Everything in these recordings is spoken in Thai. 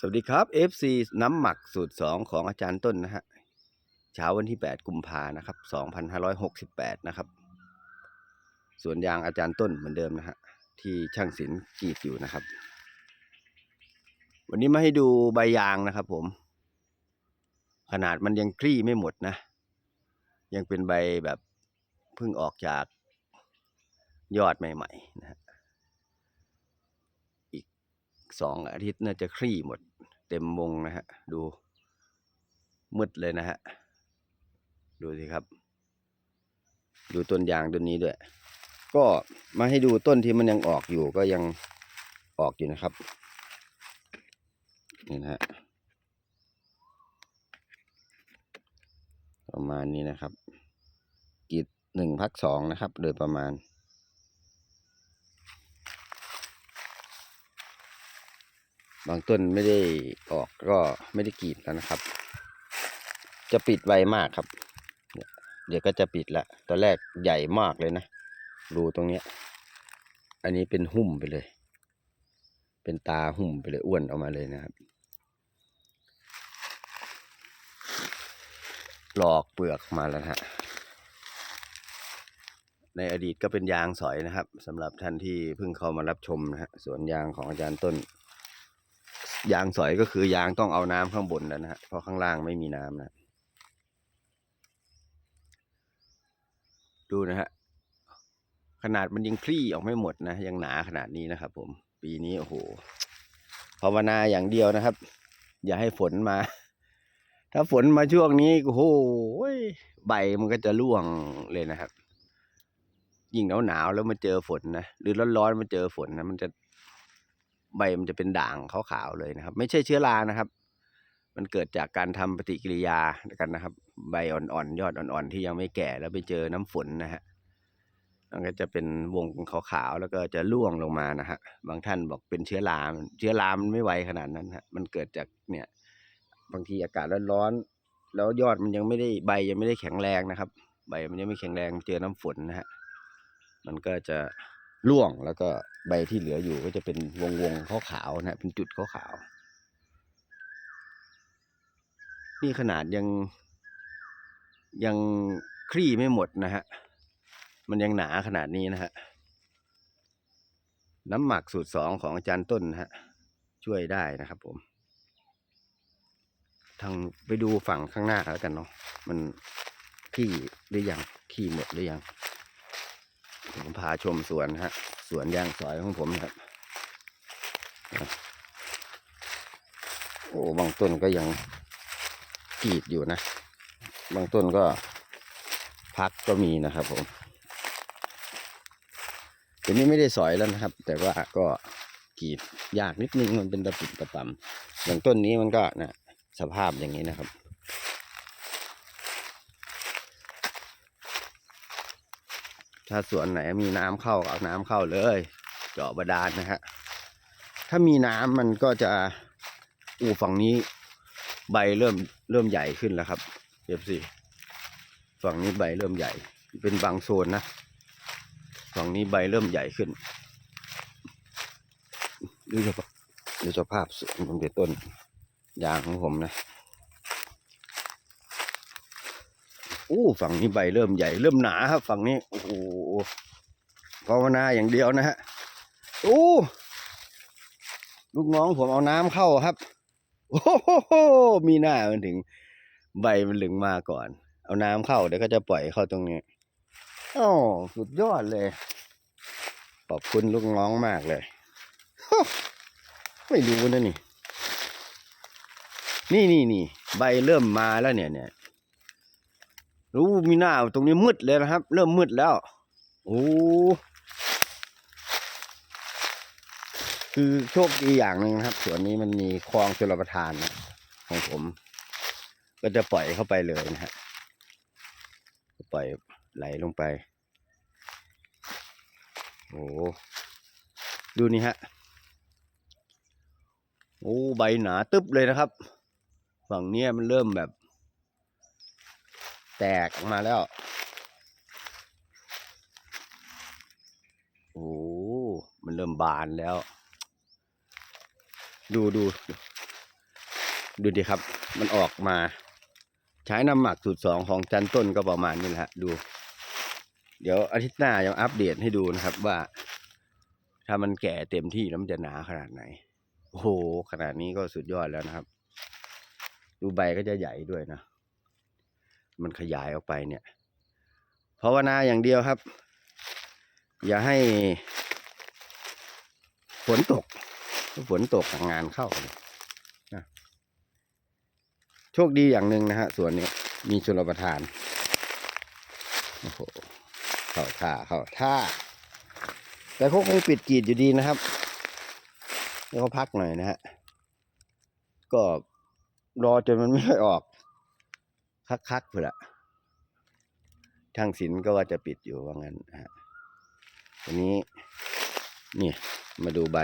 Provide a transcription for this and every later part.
สวัสดีครับ FC น้ำหมักสูตร 2 ของอาจารย์ต้นนะฮะเช้าวันที่ 8 กุมภานะครับ 2568 นะครับส่วนยางอาจารย์ต้นเหมือนเดิมนะฮะที่ช่างศิลป์กรีดอยู่นะครับ วันนี้มาให้ดูใบยางนะครับผม ขนาดมันยังคลี่ไม่หมดนะ ยังเป็นใบแบบเพิ่งออกจากยอดใหม่ ๆ นะฮะ สองอาทิตย์น่าจะคลี่หมด เต็มวงนะฮะ ดูมืดเลยนะฮะ ดูสิครับ ดูต้นยางต้นนี้ด้วย ก็มาให้ดูต้นที่มันยังออกอยู่ก็ยังออกอยู่นะครับ นี่นะฮะ ประมาณนี้นะครับกีดหนึ่งพักสองนะครับ โดยประมาณ บางต้นไม่ได้ออกก็ไม่ได้กรีดแล้วนะครับ จะปิดไวมากครับ เดี๋ยวก็จะปิดละตอนแรกใหญ่มากเลยนะรูตรงเนี้ย อันนี้เป็นหุ้มไปเลย เป็นตาหุ้มไปเลยอ้วนออกมาเลยนะครับ หลอกเปลือกมาแล้วฮะในอดีตก็เป็นยางสอยนะครับสำหรับท่านที่เพิ่งเข้ามารับชมนะฮะสวนยางของอาจารย์ต้น ยางสอยก็คือยางต้องเอาน้ำข้างบนแล้วนะฮะเพราะข้างล่างไม่มีน้ำนะ ดูนะฮะขนาดมันยังคลี่ออกไม่หมดนะ ยังหนาขนาดนี้นะครับ ผม ปีนี้โอ้โหภาวนาอย่างเดียวนะครับ อย่าให้ฝนมา ถ้าฝนมาช่วงนี้โอ้โหใบมันก็จะร่วงเลยนะครับ ยิ่งหนาวหนาวแล้วมาเจอฝนนะหรือร้อนๆมาเจอฝนนะมันจะ ใบมันจะเป็นด่างขาวๆเลยนะครับ ไม่ใช่เชื้อรานะครับ มันเกิดจากการทำปฏิกิริยากันนะครับ ใบอ่อนๆยอดอ่อนๆที่ยังไม่แก่แล้วไปเจอน้ำฝนนะฮะมันก็จะเป็นวงขาวๆแล้วก็จะร่วงลงมานะฮะบางท่านบอกเป็นเชื้อราเชื้อรามันไม่ไวขนาดนั้นฮะมันเกิดจากเนี่ยบางทีอากาศร้อนๆแล้วยอดมันยังไม่ได้ใบยังไม่ได้แข็งแรงนะครับ ใบมันยังไม่แข็งแรงเจอน้ำฝนนะฮะมันก็จะ ร่วงแล้วก็ใบที่เหลืออยู่ก็จะเป็นวงวงขาวๆนะฮะเป็นจุดขาวๆนี่ขนาดยังยังคลี่ไม่หมดนะฮะ มันยังหนาขนาดนี้นะฮะ น้ำหมักสูตรสองของอาจารย์ต้นนะฮะ ช่วยได้นะครับผม ทางไปดูฝั่งข้างหน้าแล้วกันเนาะ มันขี้หรือยัง ขี้หมดหรือยัง ผมพาชมสวนฮะ สวนยางสอยของผมนะครับ โอ้บางต้นก็ยังกรีดอยู่นะ บางต้นก็พักก็มีนะครับผมทีนี้ไม่ได้สอยแล้วนะครับ แต่ว่าก็กรีดยากนิดนึงมันเป็นตะปิดตะปำอย่างต้นนี้มันก็นะสภาพอย่างนี้นะครับ ถ้าสวนไหนมีน้ำเข้าเอาน้ำเข้าเลย เจาะบาดาลนะฮะ ถ้ามีน้ำมันก็จะอู่ฝั่งนี้ใบเริ่มเริ่มใหญ่ขึ้นแล้วครับเอฟซีฝั่งนี้ใบเริ่มใหญ่ เป็นบางโซนนะ ฝั่งนี้ใบเริ่มใหญ่ขึ้นดูสภาพดูสภาพสวนผมเด็ต้นยางของผมนะ โอ้ฝั่งนี้ใบเริ่มใหญ่เริ่มหนาครับฝั่งนี้โอ้โหภาวนาอย่างเดียวนะฮะโอ้ลูกน้องผมเอาน้ำเข้าครับ โอ้โหมีหน้ามันถึง ใบมันหลึงมาก่อน เอาน้ำเข้าเดี๋ยวก็จะปล่อยเข้าตรงนี้อ๋อสุดยอดเลย ขอบคุณลูกน้องมากเลยไม่รู้นะนี่ นี่นี่นี่ใบเริ่มมาแล้วเนี่ยเนี่ย รู้มีหน้าตรงนี้มืดเลยนะครับ เริ่มมืดแล้ว โอ้คือโชคดีอย่างหนึ่งนะครับสวนนี้มันมีคลองชลประทานนะของผม ก็จะปล่อยเข้าไปเลยนะฮะปล่อยไหลลงไป โอ้ดูนี่ฮะโอ้ใบหนาตึ๊บเลยนะครับ ฝั่งเนี้ยมันเริ่มแบบ แตกออกมาแล้ว โอ้ มันเริ่มบานแล้ว ดูดู ดูดิครับ มันออกมา ใช้น้ำหมักสูตรสองของจันต้นก็ประมาณนี้แหละดู เดี๋ยวอาทิตย์หน้าจะอัปเดตให้ดูนะครับว่า ถ้ามันแก่เต็มที่แล้วมันจะหนาขนาดไหน โอ้โห ขนาดนี้ก็สุดยอดแล้วนะครับ ดูใบก็จะใหญ่ด้วยนะ มันขยายออกไปเนี่ยภาวนาอย่างเดียวครับ อย่าให้ฝนตกฝนตกงานเข้านะโชคดีอย่างหนึ่งนะฮะส่วนนี้มีชลประทานโอ้โหเข้าท่าเข้าท่า แต่เขาคงปิดกีดอยู่ดีนะครับแล้วก็พักหน่อยนะฮะก็รอจนมันไม่ค่อยออก คักๆเพื่อละทางศิลป์ก็ว่าจะปิดอยู่ว่างั้นฮะทีนี้นี่มาดูใบ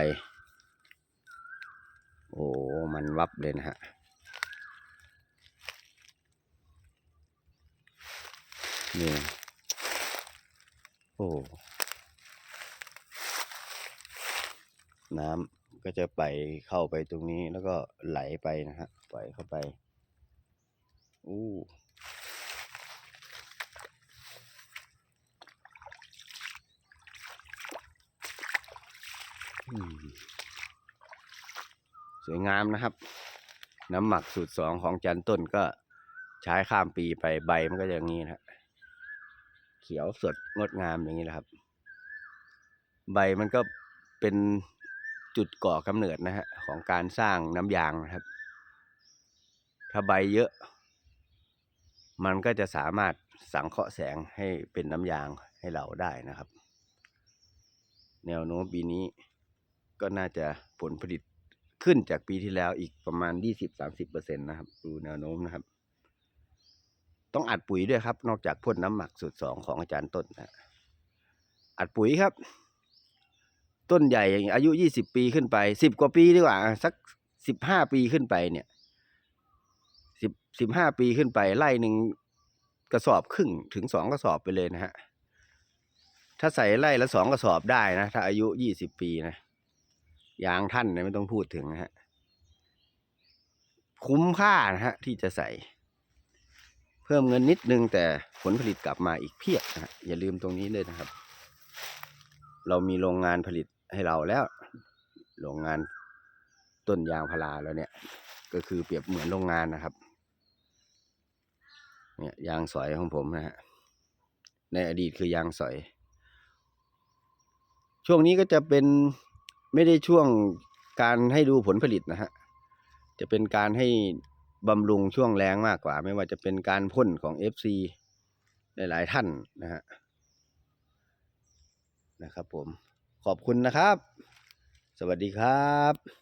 โอ้มันวับเลยนะฮะนี่ โอ้ น้ำก็จะไปเข้าไปตรงนี้แล้วก็ไหลไปนะฮะปล่อยเข้าไป อู้อืมสวยงามนะครับ น้ำหมักสูตรสองของจันต้นก็ใช้ข้ามปีไปใบมันก็อย่างนี้นะเขียวสดงดงามอย่างนี้แหละครับ ใบมันก็เป็นจุดก่อกำเนิดนะฮะของการสร้างน้ำยางนะครับ ถ้าใบเยอะ มันก็จะสามารถสังเคราะห์แสงให้เป็นน้ำยางให้เราได้นะครับ แนวโน้มปีนี้ก็น่าจะผลผลิตขึ้นจากปีที่แล้วอีกประมาณยี่สิบสามสิบเปอร์เซ็นต์นะครับ ดูแนวโน้มนะครับ ต้องอัดปุ๋ยด้วยครับ นอกจากพ่นน้ำหมักสูตรสองของอาจารย์ต้นนะอัดปุ๋ยครับ ต้นใหญ่อย่างอายุยี่สิบปีขึ้นไปสิบกว่าปีดีกว่า สักสิบห้าปีขึ้นไปเนี่ย สิบห้าปีขึ้นไปไร่หนึ่งกระสอบครึ่งถึงสองกระสอบไปเลยนะฮะ ถ้าใส่ไร่ละสองกระสอบได้นะ ถ้าอายุยี่สิบปีนะยางท่านเนี่ยไม่ต้องพูดถึงนะฮะ คุ้มค่านะฮะ ที่จะใส่ เพิ่มเงินนิดนึงแต่ผลผลิตกลับมาอีกเพียบนะฮะอย่าลืมตรงนี้เลยนะครับ เรามีโรงงานผลิตให้เราแล้ว โรงงานต้นยางพาราแล้วเนี่ย ก็คือเปรียบเหมือนโรงงานนะครับ เนี่ยยางสอยของผมนะฮะในอดีตคือยางสอย ช่วงนี้ก็จะเป็นไม่ได้ช่วงการให้ดูผลผลิตนะฮะจะเป็นการให้บำรุงช่วงแรงมากกว่า ไม่ว่าจะเป็นการพ่นของ FC หลายๆท่านนะฮะนะครับผมขอบคุณนะครับ สวัสดีครับ